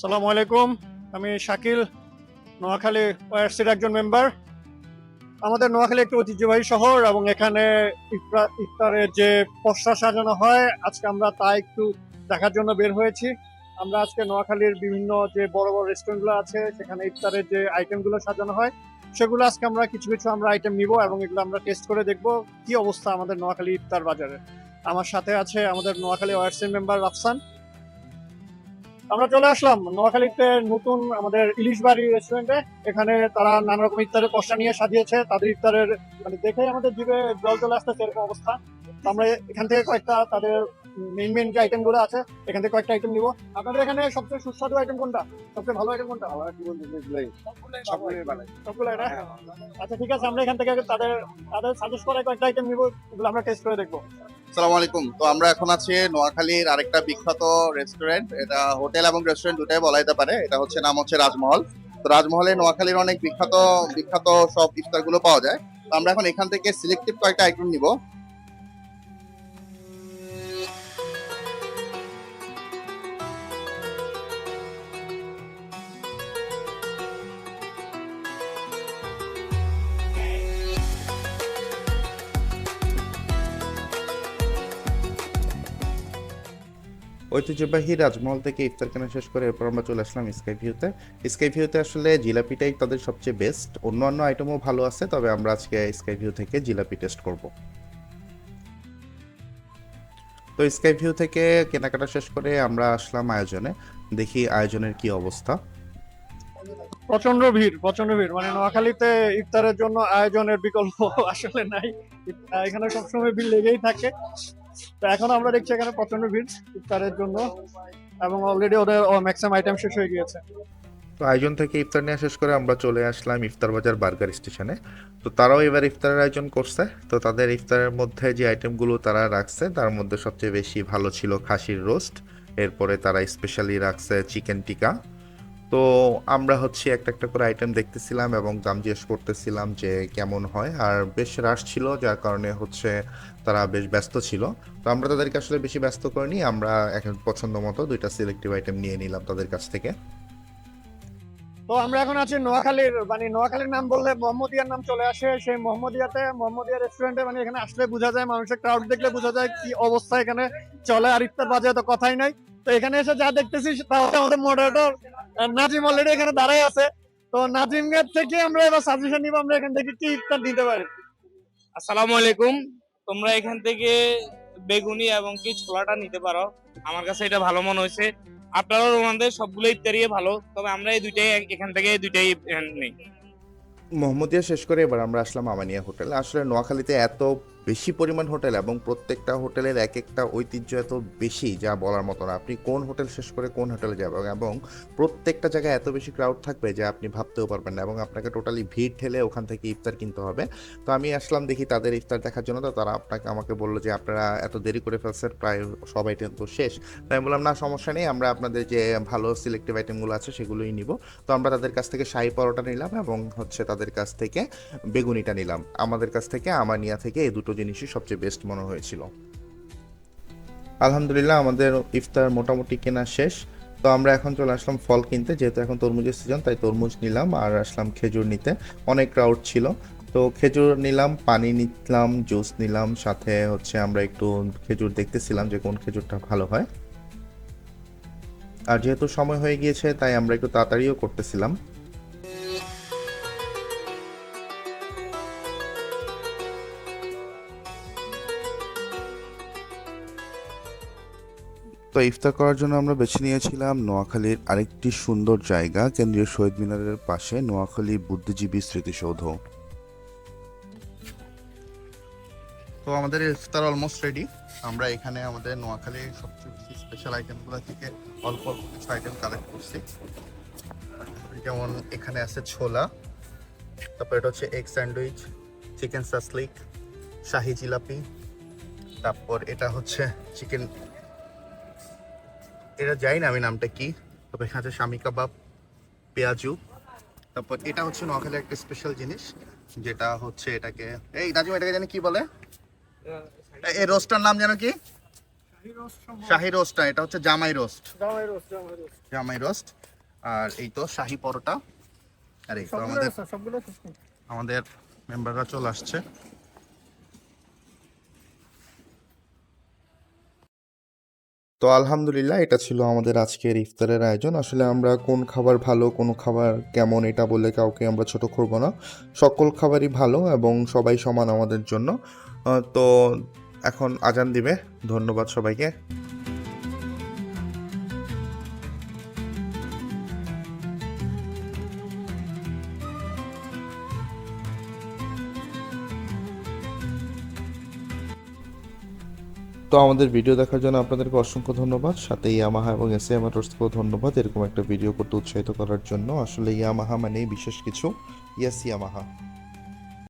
সালামু আলাইকুম। আমি শাকিল, নোয়াখালী ওয়ারসির একজন মেম্বার। আমাদের নোয়াখালী একটি ঐতিহ্যবাহী শহর এবং এখানে ইফতারের যে পসরা সাজানো হয়, আজকে আমরা তা একটু দেখার জন্য বের হয়েছি। আমরা আজকে নোয়াখালীর বিভিন্ন যে বড় বড় রেস্টুরেন্টগুলো আছে, সেখানে ইফতারের যে আইটেমগুলো সাজানো হয়, সেগুলো আজকে আমরা কিছু কিছু আমরা আইটেম নিব এবং এগুলো আমরা টেস্ট করে দেখব কি অবস্থা আমাদের নোয়াখালী ইফতার বাজারে। আমার সাথে আছে আমাদের নোয়াখালী ওয়ারসির মেম্বার রাফসান। আমরা চলে আসলাম নোয়াখালীতে নতুন আমাদের ইলিশ বাড়ি রেস্টুরেন্টে এখানে তারা নানা রকম ইফতারের কষা নিয়ে সাজিয়েছে তাদের ইফতারের মানে দেখেই আমাদের জিভে জল চলে আসতেছে এরকম অবস্থা। আমরা এখান থেকে কয়েকটা তাদের মেইন মেইন যে আইটেমগুলো আছে এখান থেকে কয়েকটা আইটেম নিব। আপনাদের এখানে সবচেয়ে সুস্বাদু আইটেম কোনটা? সবচেয়ে ভালো আইটেম কোনটা? সবগুলো এটা আচ্ছা ঠিক আছে আমরা এখান থেকে তাদের তাদের সাজেস্ট করা কয়েকটা আইটেম নিব এগুলো আমরা টেস্ট করে দেখব। সালাম আলাইকুম। তো আমরা এখন আছি নোয়াখালীর আরেকটা বিখ্যাত রেস্টুরেন্ট এটা হোটেল এবং রেস্টুরেন্ট দুটাই বলা যেতে পারে। এটা হচ্ছে নাম হচ্ছে রাজমহল। তো রাজমহলে নোয়াখালীর অনেক বিখ্যাত বিখ্যাত সব ইফতারগুলো পাওয়া যায়। তো আমরা এখন এখান থেকে সিলেক্টিভ কয়েকটা আইটেম নিব। ঐতিহ্যবাহী রাজমহল থেকে ইফতার কেনা শেষ করে এরপর আমরা চলে আসলাম স্কাই ভিউতে স্কাই ভিউতে আসলে জিলাপিটাই তাদের সবচেয়ে বেস্ট অন্য অন্য আইটেমও ভালো আছে, তবে আমরা আজকে স্কাই ভিউ থেকে জিলাপি টেস্ট করব। তো স্কাই ভিউ থেকে কেনাকাটা শেষ করে আমরা আসলাম আয়োজনে। দেখি আয়োজনের কি অবস্থা। প্রচণ্ড ভিড় প্রচণ্ড ভিড়। মানে নোয়াখালীতে ইফতারের জন্য আয়োজনের বিকল্প আসলে নাই। এখানে সবসময় ভিড় লেগেই থাকে। তো এখন আমরা দেখছি এখানে প্রচণ্ড ভিড় ইফতারের জন্য এবং অলরেডি ওদের ম্যাক্সিমাম আইটেম শেষ হয়ে গিয়েছে। তো আয়োজন থেকে ইফতার নেওয়া শেষ করে আমরা চলে আসলাম ইফতার বাজার বার্গার স্টেশনে। তো তারাও এবার ইফতারের আয়োজন করছে। তো তাদের ইফতারের মধ্যে যে আইটেমগুলো তারা রাখছে, তার মধ্যে সবচেয়ে বেশি ভালো ছিল খাসির রোস্ট এরপরে তারা স্পেশালি রাখছে চিকেন টিকা তো আমরা হচ্ছে একটা একটা করে আইটেম দেখতেছিলাম এবং দাম জিজ্ঞেস করতেছিলাম যে কেমন হয়। আর বেশ রাশ ছিল, যার কারণে হচ্ছে তারা বেশ ব্যস্ত ছিল। তো আমরা তাদেরকে আসলে বেশি ব্যস্ত করিনি, আমরা এখন পছন্দ মতো দুইটা সিলেক্টিভ আইটেম নিয়ে নিলাম তাদের কাছ থেকে। তো আমরা এখন আছি নোয়াখালীর মানে নোয়াখালীর নাম বললে মোহাম্মদিয়ার নাম চলে আসে। সেই মোহাম্মদিয়াতে, মোহাম্মদিয়া রেস্টুরেন্টে মানে এখানে আসলে বোঝা যায়, মানুষের ক্রাউড দেখলে বোঝা যায় কি অবস্থা এখানে। চলে আর ইফতার বাজে তো কথাই নাই। তো এখানে এসে যা দেখতেছি তা হচ্ছে আমাদের মডারেটর নাজিম অলরেডি এখানে দাঁড়াই আছে। তো নাজিম থেকে আমরা এবার সাজেশন নিব আমরা এখান থেকে কি ইফতার দিতে পারি? আসসালামু আলাইকুম। তোমরা এখান থেকে বেগুনি এবং কি ছোলাটা নিতে পারো। আমার কাছে এটা ভালো মনে হয়েছে। আপনারাও ওনাদের সবগুলো ইত্যাদি ভালো। তবে আমরা এই দুইটাই এখান থেকে এই দুইটাই নেই। মোহাম্মদিয়া শেষ করে এবার আমরা আসলাম আমানিয়া হোটেল। আসলে নোয়াখালীতে এত বেশি পরিমাণ হোটেল এবং প্রত্যেকটা হোটেলের এক একটা ঐতিহ্য এত বেশি যা বলার মতো না। আপনি কোন হোটেল শেষ করে কোন হোটেলে যাবেন এবং প্রত্যেকটা জায়গায় এত বেশি ক্রাউড থাকবে যে আপনি ভাবতেও পারবেন না এবং আপনাকে টোটালি ভিড় ঠেলে ওখান থেকে ইফতার কিনতে হবে। তো আমি আসলাম দেখি তাদের ইফতার দেখার জন্য। তো তারা আপনাকে আমাকে বলল যে, আপনারা এত দেরি করে ফেলছেন, প্রায় সব আইটেম তো শেষ। তো আমি বললাম, না, সমস্যা নেই, আমরা আপনাদের যে ভালো সিলেক্টিভ আইটেমগুলো আছে সেগুলোই নিব। তো আমরা তাদের কাছ থেকে শাহি পরোটা নিলাম এবং হচ্ছে তাদের কাছ থেকে বেগুনিটা নিলাম। আমাদের কাছ থেকে আমানিয়া থেকে এই দুটো জিনিসই সবচেয়ে বেস্ট মনে হয়েছিল। আলহামদুলিল্লাহ আমাদের ইফতার মোটামুটি কেনা শেষ। তো আমরা এখন চলে আসলাম ফল কিনতে, যেহেতু এখন তরমুজের সিজন তাই তরমুজ নিলাম আর আসলাম খেজুর নিতে। অনেক ক্রাউড ছিল। তো খেজুর নিলাম, পানি নিলাম জুস নিলাম, সাথে হচ্ছে আমরা একটু খেজুর দেখতেছিলাম যে কোন খেজুরটা ভালো হয়। আর যেহেতু সময় হয়ে গিয়েছে, তাই আমরা একটু তাড়াতাড়িও করতেছিলাম। তো ইফতার করার জন্য আমরা বেছে নিয়েছিলাম নোয়াখালীর আরেকটি সুন্দর জায়গা, কেন্দ্রীয় শহীদ মিনারের পাশে নোয়াখালী বুদ্ধিজীবী স্মৃতিসৌধ। তো আমাদের ইফতার অলমোস্ট রেডি আমরা এখানে আমাদের নোয়াখালীর সবচেয়ে স্পেশাল আইটেমগুলো থেকে অল্প অল্প কিছু আইটেম কালেক্ট করছি। যেমন এখানে আছে ছোলা, তারপর এটা হচ্ছে এগ স্যান্ডউইচ চিকেন সাসলিক শাহি জিলাপি তারপর এটা হচ্ছে চিকেন এটা জানি না আমি নামটা কি। তবে এখানে আছে স্বামী কাবাব পেঁয়াজু। তারপর এটা হচ্ছে নোয়াখালীর একটা স্পেশাল জিনিস যেটা হচ্ছে এটাকে এই নাজিম এটাকে জানি কি বলে? এই রোস্টটার নাম জানো কি? শাহি রোস্টটা এটা হচ্ছে জামাই রোস্ট। জামাই রোস্ট জামাই রোস্ট। জামাই রোস্ট। আর এই তো শাহি পরোটা। আর এই তো আমাদের আমাদের মেম্বাররা চলে আসছে। তো আলহামদুলিল্লাহ, এটা ছিল আমাদের আজকের ইফতারের আয়োজন। আসলে আমরা কোন খাবার ভালো, কোন খাবার কেমন, এটা বলে কাউকে আমরা ছোট করব না। সকল খাবারই ভালো এবং সবাই সমান আমাদের জন্য। তো এখন আজান দিবে। ধন্যবাদ সবাইকে। তো আমাদের ভিডিও দেখার জন্য আপনাদেরকে অসংখ্য ধন্যবাদ। সাথে ইয়ামাহা এবং এস এ ধন্যবাদ এরকম একটা ভিডিও করতে উৎসাহিত করার জন্য। আসলে ইয়ামাহা মানেই বিশেষ কিছু। ইয়াস ইয়ামাহা